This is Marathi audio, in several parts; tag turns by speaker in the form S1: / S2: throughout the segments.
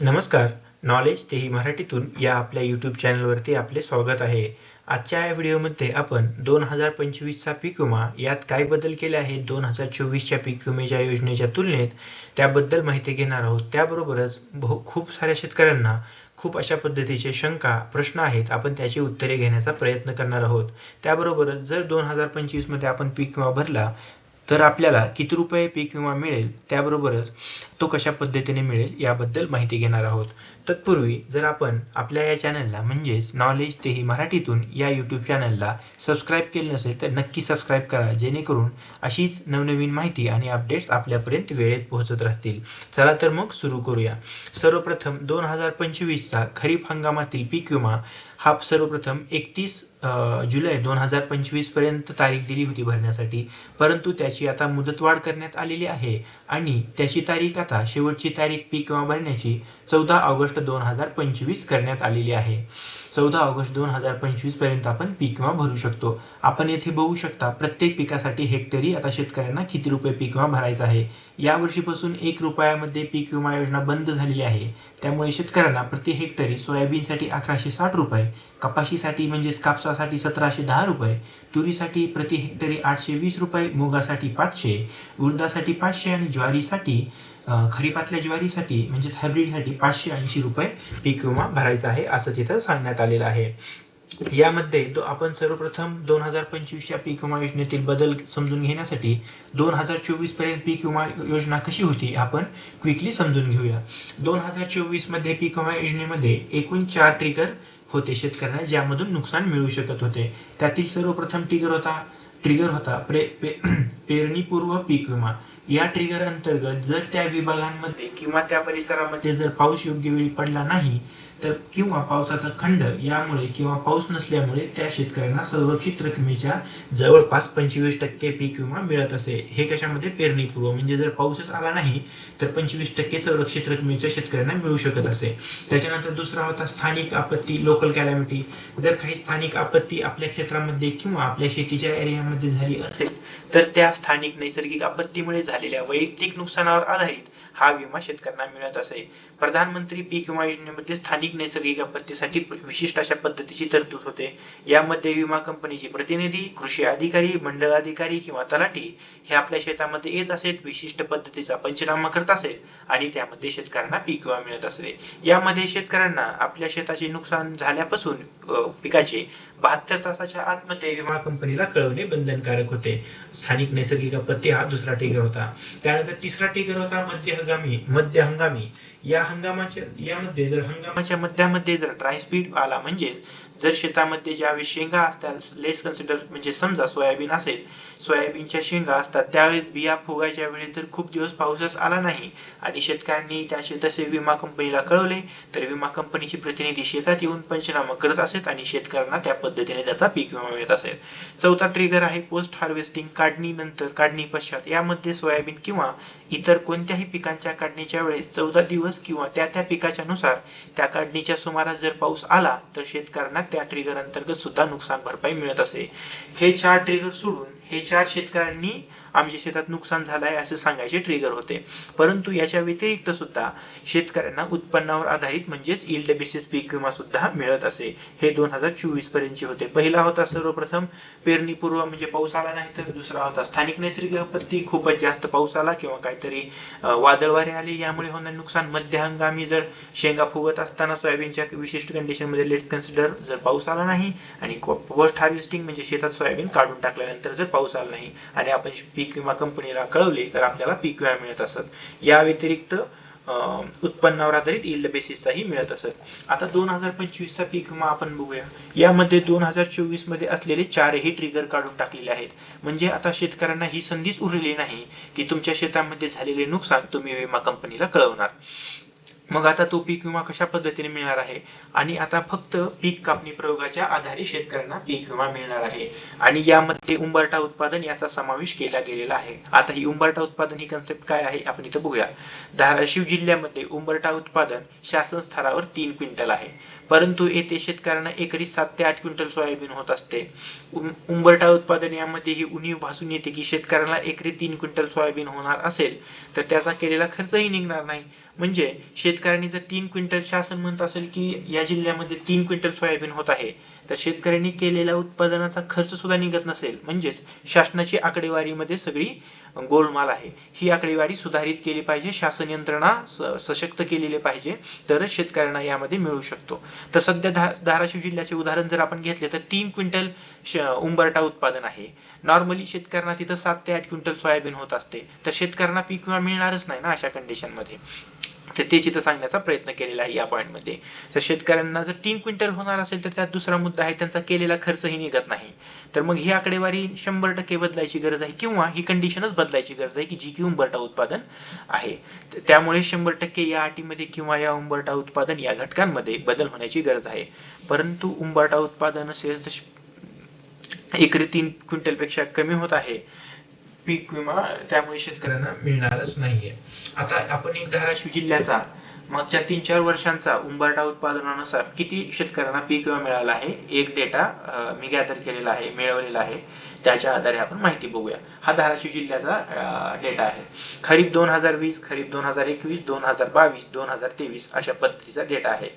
S1: नमस्कार नॉलेज तेही मराठीतून या आपल्या यूट्यूब चॅनलवरती आपले स्वागत आहे. आजच्या या व्हिडिओमध्ये आपण दोन हजार पंचवीसचा पीक विमा यात काय बदल केले आहेत दोन हजार चोवीसच्या पीक विमेच्या योजनेच्या तुलनेत त्याबद्दल माहिती घेणार आहोत. त्याबरोबरच बहु खूप साऱ्या शेतकऱ्यांना खूप अशा पद्धतीचे शंका प्रश्न आहेत आपण त्याची उत्तरे घेण्याचा प्रयत्न करणार आहोत. त्याबरोबरच जर दोन हजार पंचवीसमध्ये आपण पीक विमा भरला तर आपल्याला किती रुपये पीक विमा मिळेल त्याबरोबरच तो कशा पद्धतीने मिळेल याबद्दल माहिती घेणार आहोत. तत्पूर्वी जर आपण आपल्या या चॅनलला म्हणजेच नॉलेज तेही मराठीतून या यूट्यूब चॅनलला सबस्क्राईब केले नसेल तर नक्की सबस्क्राईब करा जेणेकरून अशीच नवनवीन माहिती आणि अपडेट्स आपल्यापर्यंत वेळेत पोहोचत राहतील. चला तर मग सुरू करूया. सर्वप्रथम दोन हजार पंचवीसचा खरीप हंगामातील पीक विमा हा सर्वप्रथम एकतीस जुलै दोन हजार पंचवीसपर्यंत तारीख दिली होती भरण्यासाठी. परंतु त्याची आता मुदतवाढ करण्यात आलेली आहे आणि त्याची तारीख आता शेवटची तारीख पीक विमा भरण्याची चौदा ऑगस्ट दोन हजार पंचवीस करण्यात आलेली आहे. चौदा ऑगस्ट दोन हजार पंचवीसपर्यंत आपण पीक विमा भरू शकतो. आपण येथे बघू शकता प्रत्येक पिकासाठी हेक्टरी आता शेतकऱ्यांना किती रुपये पीक विमा भरायचा आहे. यावर्षीपासून एक रुपयामध्ये पीक विमा योजना बंद झालेली आहे. त्यामुळे शेतकऱ्यांना प्रति हेक्टरी सोयाबीनसाठी अकराशे साठ रुपये कपाशीसाठी म्हणजेच कापसासाठी सतराशे दहा रुपये तुरीसाठी प्रति हेक्टरी आठशे वीस रुपये मुगासाठी पाचशे उडदासाठी पाचशे आणि ज्वारीसाठी खरीपातल्या ज्वारीसाठी म्हणजेच हायब्रिडसाठी पाचशे ऐंशी रुपये पीक विमा भरायचा आहे असं तिथं सांगण्यात आलेलं आहे. यामध्ये दो आपण सर्वप्रथम दोन हजार पंचवीसच्या पीक विमा योजनेतील बदल समजून घेण्यासाठी दोन हजार चोवीसपर्यंत पीक विमा योजना कशी होती आपण क्विकली समजून घेऊया. दोन हजार चोवीसमध्ये पीक विमा योजनेमध्ये एकूण चार ट्रिगर होते शेतकऱ्यांना ज्यामधून नुकसान मिळू शकत होते. त्यातील सर्वप्रथम टिगर होता ट्रिगर होता प्रे पे पेरणीपूर्व पीक विमा. या ट्रिगर अंतर्गत जर त्या विभागांमध्ये किंवा त्या परिसरामध्ये जर पाऊस योग्य वेळी पडला नाही तर किंवा पावसाचा खंड यामुळे किंवा पाऊस नसल्यामुळे त्या शेतकऱ्यांना संरक्षित रकमेच्या जवळपास पंचवीस टक्के पीक विमा मिळत असे. हे कशामध्ये? पेरणीपूर्व. म्हणजे जर पाऊसच आला नाही तर पंचवीस टक्के संरक्षित रकमेच्या शेतकऱ्यांना मिळू शकत असे. त्याच्यानंतर दुसरा होता स्थानिक आपत्ती लोकल कॅलॅमिटी जर काही स्थानिक आपत्ती आपल्या क्षेत्रामध्ये किंवा आपल्या शेतीच्या एरियामध्ये झाली असेल तर त्या स्थानिक नैसर्गिक आपत्तीमुळे झालेल्या वैयक्तिक नुकसानावर आधारित हा विमा शेतकऱ्यांना मिळत असे. प्रधानमंत्री पीक विमा योजनेमध्ये स्थानिक नैसर्गिक आपत्तीसाठी विशिष्ट अशा पद्धतीची तरतूद होते. यामध्ये विमा कंपनीचे प्रतिनिधी कृषी अधिकारी मंडळ अधिकारी किंवा तलाठी हे आपल्या शेतामध्ये येत असेल विशिष्ट पद्धतीचा पंचनामा करत असेल आणि त्यामध्ये शेतकऱ्यांना पीक विमा मिळत असे. यामध्ये शेतकऱ्यांना आपल्या शेताचे नुकसान झाल्यापासून पिकाचे बहात्तर तासाच्या आतमध्ये विमा कंपनीला कळवणे बंधनकारक होते. स्थानिक नैसर्गिक आपत्ती हा दुसरा टिगर होता. त्यानंतर तिसरा टिगर होता मध्य हंगामी मध्य हंगामी. या हंगामाच्या यामध्ये जर हंगामाच्या मध्यामध्ये जर ड्राय स्पीड आला म्हणजेच जर शेतामध्ये ज्यावेळी शेंगा असतात लेट्स कन्सिडर म्हणजे समजा सोयाबीन असेल सोयाबीनच्या शेंगा असतात. त्यावेळेस बिया फुगायच्या वेळेस जर खूप दिवस पाऊसच आला नाही आणि शेतकऱ्यांनी त्याचे तसे विमा कंपनीला कळवले तर विमा कंपनीचे प्रतिनिधी शेतात येऊन पंचनामा करत असत आणि शेतकऱ्यांना त्या पद्धतीने त्याचा पीक विमा मिळत असेल. चौथा ट्रिगर आहे पोस्ट हार्वेस्टिंग काढणी नंतर काढणी पश्चात. यामध्ये सोयाबीन किंवा इतर कोणत्याही पिकांच्या काढणीच्या वेळेस चौदा दिवस किंवा त्या त्या पिकाच्या नुसार त्या काढणीच्या सुमारास जर पाऊस आला तर शेतकऱ्यांना त्या ट्रिगर अंतर्गत सुद्धा नुकसान भरपाई मिळत असे. हे चार ट्रिगर सोडून हे चार शेतकऱ्यांनी आमच्या शेतात नुकसान झालं आहे असे सांगायचे ट्रिगर होते. परंतु याच्या व्यतिरिक्त सुद्धा शेतकऱ्यांना उत्पन्नावर आधारित म्हणजेच इल्ड बेसिस पीक विमा सुद्धा मिळत असे. हे दोन हजार चोवीस पर्यंतचे होते. पहिला होता सर्वप्रथम पेरणीपूर्व म्हणजे पाऊस आला नाही तर दुसरा होता स्थानिक नैसर्गिक आपत्ती खूपच जास्त पाऊस आला किंवा काहीतरी वादळ वारे आले यामुळे होणारे नुकसान मध्य हंगामी जर शेंगा फुगत असताना सोयाबीनच्या विशिष्ट कंडिशनमध्ये लेट्स कन्सिडर जर पाऊस आला नाही आणि पोस्ट हार्वेस्टिंग म्हणजे शेतात सोयाबीन काढून टाकल्यानंतर जर पाऊस आला नाही आणि आपण पीक पीक विमा कंपनीला कळवले तर आपल्याला पीक विमा मिळत असत. या व्यतिरिक्त उत्पन्नावर आधारित इल्ड बेसिसचाही मिळत असत. आता दोन हजार पंचवीसचा पीक विमा आपण बघूया. यामध्ये दोन हजार चोवीसमध्ये असलेले चारही ट्रिगर काढून टाकलेले आहेत. म्हणजे आता शेतकऱ्यांना ही संधीच उरलेली नाही की तुमच्या शेतामध्ये झालेले नुकसान तुम्ही विमा कंपनीला कळवणार. मग आता तो पीक विमा कशा पद्धतीने मिळणार आहे? आणि आता फक्त पीक कापणी प्रयोगाच्या आधारे शेतकऱ्यांना पीक विमा मिळणार आहे. आणि यामध्ये उंबरठा उत्पादन याचा समावेश केला गेलेला आहे. आता ही उंबरठा उत्पादन ही कन्सेप्ट काय आहे? आपण इथं बघूया. धाराशिव जिल्ह्यामध्ये उंबरठा उत्पादन शासन स्तरावर तीन क्विंटल आहे. परंतु येथे शेतकऱ्यांना एकरी सात ते आठ क्विंटल सोयाबीन होत असते. उंबरटा उंबरठा उत्पादन यामध्ये ही उणीव भासून येते की शेतकऱ्यांना एकरी तीन क्विंटल सोयाबीन होणार असेल तर त्याचा केलेला खर्चही निघणार नाही. म्हणजे शेतकऱ्यांनी जर तीन क्विंटल शासन म्हणत असेल की या जिल्ह्यामध्ये तीन क्विंटल सोयाबीन होत आहे तर शेतकऱ्यांनी केलेल्या उत्पादनाचा खर्च सुद्धा निघत नसेल. म्हणजेच शासनाची आकडेवारीमध्ये सगळी गोलमाल आहे. ही आकडेवारी सुधारित केली पाहिजे शासन यंत्रणा सशक्त केलेली पाहिजे तरच शेतकऱ्यांना यामध्ये मिळू शकतो. तर सध्या धाराशिव जिल्ह्याचे उदाहरण जर आपण घेतले तर तीन क्विंटल श- उत्पादन आहे. नॉर्मली शेतकऱ्यांना तिथं सात ते आठ क्विंटल सोयाबीन होत असते. तर शेतकऱ्यांना पीक विमा मिळणारच नाही ना अशा कंडिशनमध्ये तर ते चित्र सांगण्याचा प्रयत्न केलेला आहे या पॉईंटमध्ये तर शेतकऱ्यांना जर तीन क्विंटल होणार असेल तर त्यात दुसरा मुद्दा आहे त्यांचा केलेला खर्चही निघत नाही. तर मग ही आकडेवारी शंभर टक्के बदलायची गरज आहे किंवा ही कंडिशनच बदलायची गरज आहे की जी की उंबरटा उत्पादन आहे. त्यामुळे शंभर टक्के या अटीमध्ये किंवा या उंबरटा उत्पादन या घटकांमध्ये बदल होण्याची गरज आहे. परंतु उंबरठा उत्पादन असेल तर एकरी तीन क्विंटलपेक्षा कमी होत आहे पीक विमा त्यामुळे शेतकऱ्यांना मिळणारच नाहीये. आता आपण एक धाराशिव जिल्ह्याचा मागच्या तीन चार वर्षांचा उंबरठा उत्पादनानुसार किती शेतकऱ्यांना पीक विमा मिळाला आहे? एक डेटा मी गॅदर केलेला आहे मिळवलेला आहे. त्याच्या आधारे आपण माहिती बघूया. हा धाराशिव जिल्ह्याचा डेटा आहे. खरीप दोन हजार वीस खरीप दोन हजार एकवीस दोन हजार बावीस दोन हजार तेवीस अशा पद्धतीचा डेटा आहे.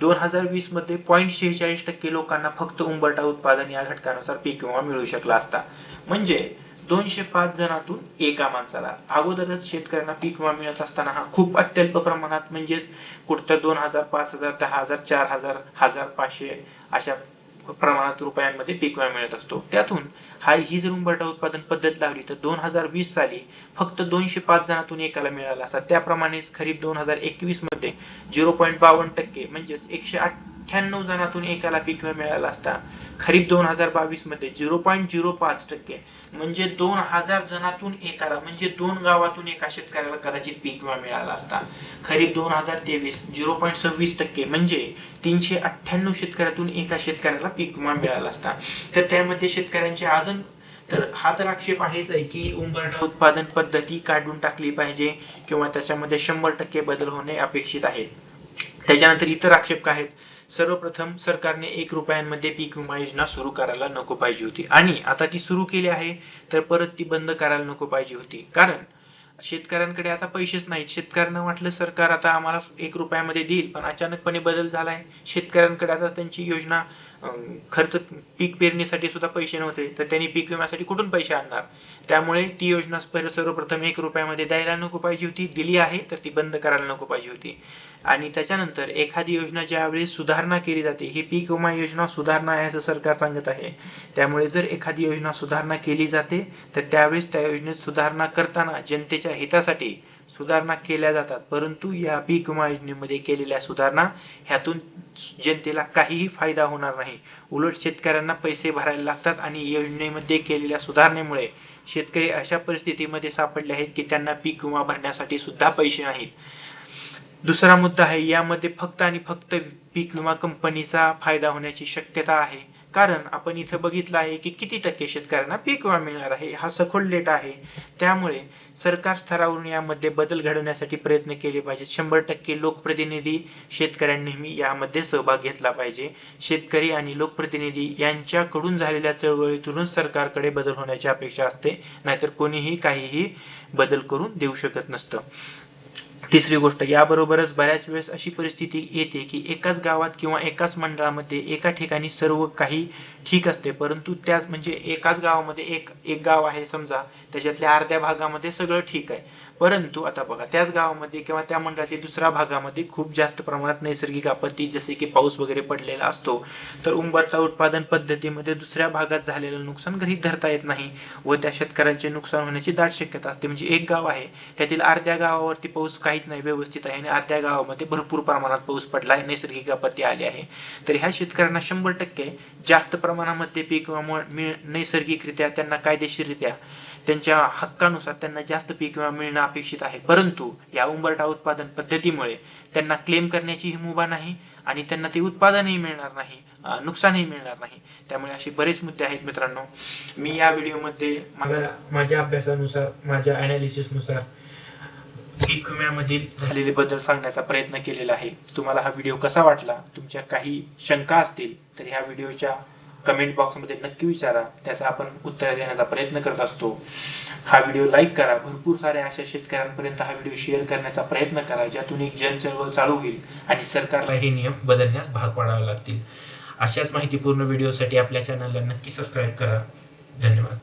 S1: दोन हजार वीसमध्ये पॉईंट शेहेचाळीस टक्के लोकांना फक्त उंबरठा उत्पादन या घटकानुसार पीक विमा मिळू शकला असता. म्हणजे दोनशे पाच जणातून एका माणसाला. अगोदरच शेतकऱ्यांना पीक विमा मिळत असताना हा खूप अत्यल्प प्रमाणात म्हणजेच कुठं दोन हजार पाच हजार दहा हजार चार हजार हजार पाचशे अशा प्रमाणात रुपयांमध्ये पीक विमा मिळत असतो. त्यातून हा ही जर उंबरटा उत्पादन पद्धत लावली तर दोन हजार वीस साली फक्त दोनशे पाच जणातून एकाला मिळाला असता. त्याप्रमाणेच खरीप दोन हजार एकवीसमध्ये झिरो पॉईंट बावन्न टक्के म्हणजेच एकशे आठ अठ्ठ्याण्णव जणातून एकाला पीक विमा मिळाला असता खरीप दोन हजार बावीसमध्ये झिरो पॉईंट झिरो पाच टक्के. म्हणजे दोन हजार जणातून एकाला म्हणजे दोन गावातून एका शेतकऱ्याला कदाचित पीक विमा मिळाला असता खरीप दोन हजार तेवीस झिरो पॉईंट सव्वीस टक्के. म्हणजे तीनशे अठ्ठ्याण्णव शेतकऱ्यातून एका शेतकऱ्याला पीक विमा मिळाला असता. तर त्यामध्ये शेतकऱ्यांचे अजून तर हा तर आक्षेप आहेच आहे की उंबरडा उत्पादन पद्धती काढून टाकली पाहिजे किंवा त्याच्यामध्ये शंभर टक्के बदल होणे अपेक्षित आहे. त्याच्यानंतर इतर आक्षेप काय आहेत? सर्वप्रथम सरकारने एक रुपयांमध्ये पीक विमा योजना सुरू करायला नको पाहिजे होती. आणि आता ती सुरू केली आहे तर परत ती बंद करायला नको पाहिजे होती. कारण शेतकऱ्यांकडे आता पैसेच नाहीत. शेतकऱ्यांना वाटलं सरकार आता आम्हाला एक रुपयामध्ये देईल पण अचानकपणे बदल झालाय. शेतकऱ्यांकडे आता त्यांची योजना खर्च पीक पेरणीसाठी सुद्धा पैसे नव्हते तर त्यांनी पीक विम्यासाठी कुठून पैसे आणणार? त्यामुळे ती योजना पहिले सर्वप्रथम एक रुपयामध्ये द्यायला नको पाहिजे होती दिली आहे तर ती बंद करायला नको पाहिजे होती. आणि त्याच्यानंतर एखादी योजना ज्यावेळी सुधारणा केली जाते ही पीक विमा योजना सुधारणा आहे असं सरकार सांगत आहे. त्यामुळे जर एखादी योजना सुधारणा केली जाते तर त्यावेळेस त्या योजनेत सुधारणा करताना जनतेच्या हितासाठी सुधारणा केल्या जातात. परंतु या पीक विमा योजनेमध्ये केलेल्या सुधारणा ह्यातून जनतेला काहीही फायदा होणार नाही. उलट शेतकऱ्यांना पैसे भरायला लागतात आणि योजनेमध्ये केलेल्या सुधारणेमुळे शेतकरी अशा परिस्थितीमध्ये सापडले आहेत की त्यांना पीक विमा भरण्यासाठी सुद्धा पैसे नाहीत. दुसरा मुद्दा आहे यामध्ये फक्त आणि फक्त पीक विमा कंपनीचा फायदा होण्याची शक्यता आहे. कारण आपण इथं बघितलं आहे की किती टक्के शेतकऱ्यांना पीक विमा मिळणार आहे. हा सखोल डेटा आहे. त्यामुळे सरकार स्तरावरून यामध्ये बदल घडवण्यासाठी प्रयत्न केले पाहिजेत. शंभर टक्के लोकप्रतिनिधी शेतकऱ्यांनी यामध्ये सहभाग घेतला पाहिजे. शेतकरी आणि लोकप्रतिनिधी यांच्याकडून झालेल्या चळवळीतूनच सरकारकडे बदल होण्याची अपेक्षा असते. नाहीतर कोणीही काहीही बदल करून देऊ शकत नसतं. तिसरी गोष्ट याबरोबरच बऱ्याच वेळेस अशी परिस्थिती येते की एकाच गावात किंवा एकाच मंडळामध्ये एका ठिकाणी सर्व काही ठीक असते. परंतु त्याच म्हणजे एकाच गावामध्ये एक एक गाव आहे समजा त्याच्यातल्या अर्ध्या भागामध्ये सगळं ठीक आहे. परंतु आता बघा त्याच गावामध्ये किंवा त्या मंडळाच्या दुसऱ्या भागामध्ये खूप जास्त प्रमाणात नैसर्गिक आपत्ती जसे की पाऊस वगैरे पडलेला असतो तर उंबरता उत्पादन पद्धतीमध्ये दुसऱ्या भागात झालेलं नुकसान घरी धरता येत नाही व त्या शेतकऱ्यांचे नुकसान होण्याची दाट शक्यता असते. म्हणजे एक गाव आहे त्यातील अर्ध्या गावावरती पाऊस काहीच नाही. व्यवस्थित आहे. आणि अर्ध्या गावामध्ये भरपूर प्रमाणात पाऊस पडला आहे नैसर्गिक आपत्ती आली आहे. तर ह्या शेतकऱ्यांना शंभर टक्के जास्त प्रमाणामध्ये पीक नैसर्गिकरित्या त्यांना कायदेशीररित्या त्यांच्या हक्कानुसार त्यांना जास्त पीक विमा मिळणं अपेक्षित आहे. परंतु या उंबरटा उत्पादन पद्धतीमुळे त्यांना क्लेम करण्याचीही मुभा नाही आणि त्यांना ते उत्पादनही मिळणार नाही नुकसानही मिळणार नाही. त्यामुळे असे बरेच मुद्दे आहेत मित्रांनो. मी या व्हिडिओमध्ये मला माझ्या अभ्यासानुसार माझ्या अनालिसिस नुसार झालेले बदल सांगण्याचा प्रयत्न केलेला आहे. तुम्हाला हा व्हिडिओ कसा वाटला? तुमच्या काही शंका असतील तर ह्या व्हिडिओच्या कमेंट बॉक्समध्ये नक्की विचारा. त्याचा आपण उत्तर देण्याचा प्रयत्न करत असतो. हा व्हिडिओ लाईक करा. भरपूर साऱ्या अशा शेतकऱ्यांपर्यंत हा व्हिडिओ शेअर करण्याचा प्रयत्न करा ज्यातून एक जनचळवळ चालू होईल आणि सरकारला हे नियम बदलण्यास भाग पाडावे लागतील. अशाच माहितीपूर्ण व्हिडिओसाठी आपल्या चॅनलला नक्की सबस्क्राईब करा. धन्यवाद.